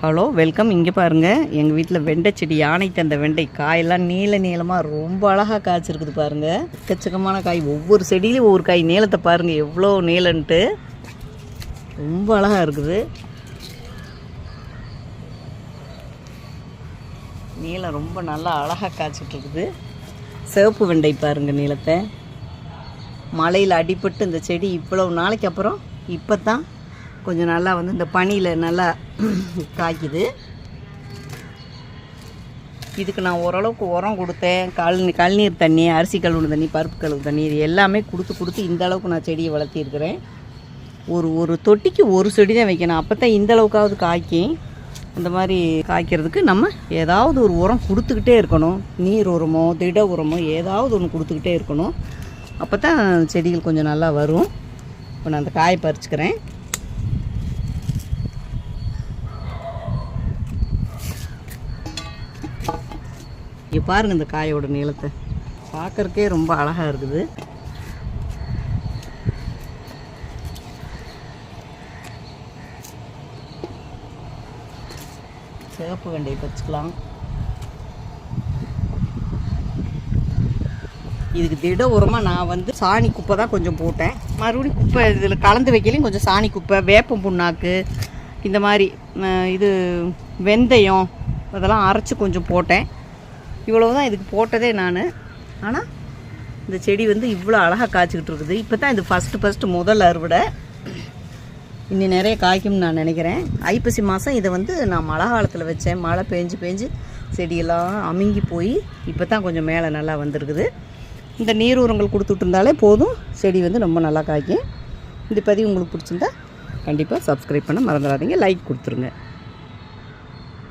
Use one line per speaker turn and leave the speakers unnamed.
Hello welcome இங்கே பாருங்கள் எங்கள் வீட்டில் வெண்டை செடி யானை தந்த வெண்டை காயெல்லாம் நீள நீளமாக ரொம்ப அழகாக காய்ச்சிருக்குது பாருங்கள் எக்கச்சக்கமான காய். ஒவ்வொரு செடியிலையும் ஒவ்வொரு காய். நீளத்தை பாருங்கள் எவ்வளோ நீளன்ட்டு. ரொம்ப அழகாக இருக்குது. நீளம் ரொம்ப நல்லா அழகாக காய்ச்சிட்டு இருக்குது சிவப்பு வெண்டை பாருங்கள் நீளத்தை. மலையில் அடிபட்டு இந்த செடி இவ்வளவு நாளைக்கு அப்புறம் இப்போ தான் கொஞ்சம் நல்லா வந்து இந்த பனியில் நல்லா காய்க்குது. இதுக்கு நான் ஓரளவுக்கு உரம் கொடுத்தேன். கல் கழுநீர் தண்ணி அரிசி கழுவுன தண்ணி பருப்பு கழுவு தண்ணி இது எல்லாமே கொடுத்து கொடுத்து இந்த அளவுக்கு நான் செடியை வளர்த்திருக்கிறேன். ஒரு ஒரு தொட்டிக்கு ஒரு செடி தான் வைக்கணும். அப்போ தான் இந்த அளவுக்காவது காய்க்கும். அந்த மாதிரி காய்க்கிறதுக்கு நம்ம ஏதாவது ஒரு உரம் கொடுத்துக்கிட்டே இருக்கணும். நீர் உரமோ திட உரமோ ஏதாவது ஒன்று கொடுத்துக்கிட்டே இருக்கணும். அப்போ தான் செடிகள் கொஞ்சம் நல்லா வரும். இப்போ நான் அந்த காயை பறிச்சுக்கிறேன். இங்கே பாருங்கள் இந்த காயோட நீளத்தை. பார்க்கறக்கே ரொம்ப அழகாக இருக்குது. சிவப்பு வெண்டையை பறிச்சுக்கலாம். இதுக்கு திட உரமாக நான் வந்து சாணி குப்பை தான் கொஞ்சம் போட்டேன். மறுபடியும் குப்பை இதில் கலந்து வைக்கலையும் கொஞ்சம் சாணி குப்பை வேப்பம் புண்ணாக்கு இந்த மாதிரி இது வெந்தயம் இதெல்லாம் அரைச்சி கொஞ்சம் போட்டேன். இவ்வளவு தான் இதுக்கு போட்டதே நான். ஆனால் இந்த செடி வந்து இவ்வளோ அழகாக காய்ச்சிக்கிட்டு இருக்குது. இப்போ தான் இது ஃபஸ்ட்டு ஃபஸ்ட்டு முதல் அறுவடை. இன்னி நிறைய காய்க்கும்னு நான் நினைக்கிறேன். ஐப்பசி மாதம் இதை வந்து நான் மழை காலத்தில் வச்சேன். மழை பெஞ்சு பெஞ்சு செடியெல்லாம் அமுங்கி போய் இப்போ தான் கொஞ்சம் மேலே நல்லா வந்திருக்குது. இந்த நீர் உரங்கள் கொடுத்துட்டு இருந்தாலே போதும். செடி வந்து ரொம்ப நல்லா காய்க்கும். இந்த பதிவு உங்களுக்கு பிடிச்சிருந்தா கண்டிப்பாக சப்ஸ்கிரைப் பண்ண மறந்துடாதீங்க. லைக் கொடுத்துருங்க.